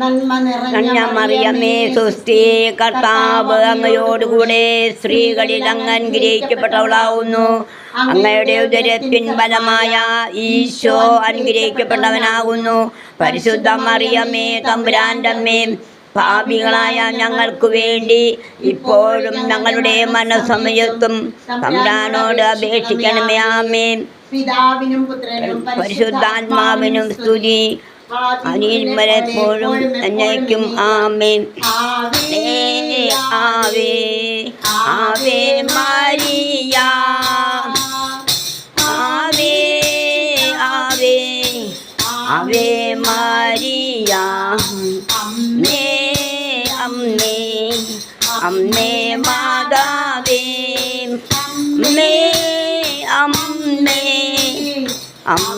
നന്മ നന്മ മറിയമേ സുസ്ഥി കർത്താവ് അങ്ങയോടുകൂടെ സ്ത്രീകളിൽ അങ്ങ് അനുഗ്രഹിക്കപ്പെട്ടവളാവുന്നു അങ്ങയുടെ ഉദരത്തിൻ ബലമായ ഈശോ അനുഗ്രഹിക്കപ്പെട്ടവനാകുന്നു. പരിശുദ്ധ മറിയമ്മേ തമ്പുരാന്റമ്മേ പാപികളായ ഞങ്ങൾക്ക് വേണ്ടി ഇപ്പോഴും ഞങ്ങളുടെ മനസമയത്തും തമ്പുരാനോട് അപേക്ഷിക്കണമേ ആമേ പിതാവിനും പുത്രനും പരിശുദ്ധാത്മാവിനും സ്തുതി. അനിൽമരെപ്പോഴും എന്നേക്കും ആമേൻ. ആവേ ആവേ ആവേ മരിയ. ആവേ ആവേ ആവേ മരിയ. അമ്മേ അമ്മേ. അമ്മേ മാതാവേ. അമ്മേ അമ്മേ. അമ്മേ